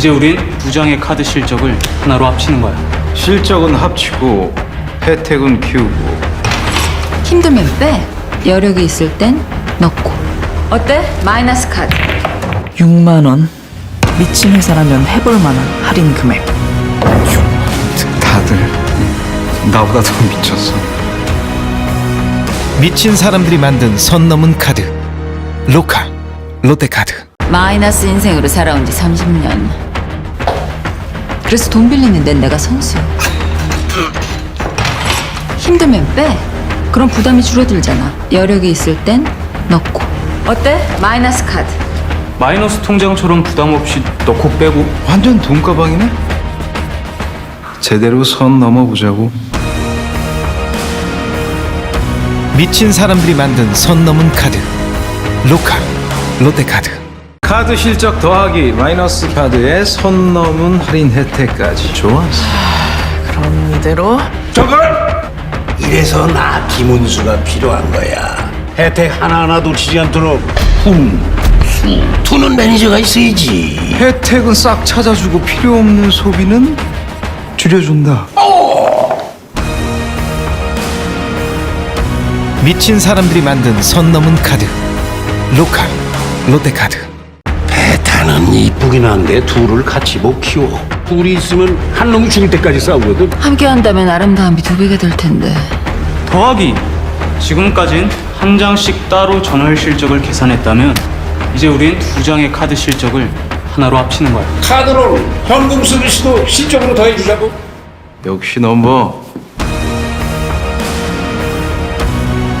이제 우린 두 장의 카드 실적을 하나로 합치는 거야. 실적은 합치고 혜택은 키우고 힘들면 빼. 여력이 있을 땐 넣고. 어때? 마이너스 카드. 6만 원. 미친 회사라면 해볼 만한 할인 금액. 다들 나보다 더 미쳤어 미친 사람들이 만든 선 넘은 카드 로카 롯데카드 마이너스 인생으로 살아온 지 30년. 그래서 돈 빌리는 데는 내가 선수야. 힘들면 빼. 그럼 부담이 줄어들잖아. 여력이 있을 땐 넣고. 어때? 마이너스 카드. 마이너스 통장처럼 부담 없이 넣고 빼고 완전 돈 가방이네 제대로 선 넘어보자고 미친 사람들이 만든 선 넘은 카드 로카 롯데카드 카드 실적 더하기 마이너스 카드에 선 넘은 할인 혜택까지. 좋았어 그럼 이대로. 이래서 나 김은수가 필요한 거야. 혜택 하나하나 놓치지 않도록. 훈, 수, 투는 매니저가 있어야지. 혜택은 싹 찾아주고 필요 없는 소비는 줄여준다. 미친 사람들이 만든 선 넘은 카드. 로카 롯데카드 배타는 이쁘긴 한데 둘을 같이 못 키워. 둘이 있으면 한 놈이 죽을 때까지 싸우거든. 함께 한다면 아름다움이 두 배가 될 텐데. 더하기 지금까진 한 장씩 따로 전월 실적을 계산했다면 이제 우린 두 장의 카드 실적을 하나로 합치는 거야. 카드로 현금 서비스도 실적으로 더해주자고. 역시 넘버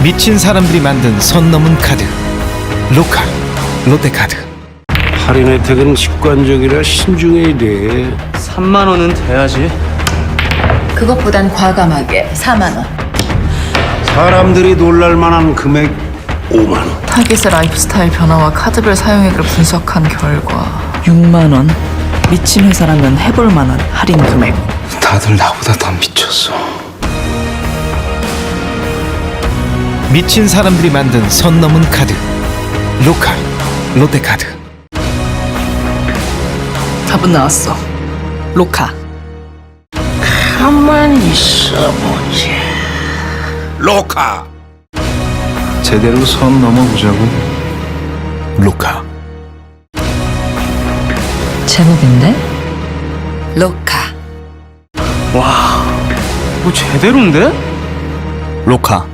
미친 사람들이 만든 선 넘은 카드 로카 롯데카드 할인 혜택은 습관적이라 신중해야 돼. 3만 원은 돼야지. 그것보단 과감하게 4만 원. 사람들이 놀랄 만한 금액 5만 원. 타깃의 라이프스타일 변화와 카드별 사용액을 분석한 결과 6만 원. 미친 회사라면 해볼 만한 할인 금액. 다들 나보다 더 미쳤어 미친 사람들이 만든 선 넘은 카드 로카 롯데카드 답은 나왔어. 로카. 가만 있어보자. 로카. 제대로 선 넘어보자고 로카 제목인데? 로카. 뭐 제대로인데? 로카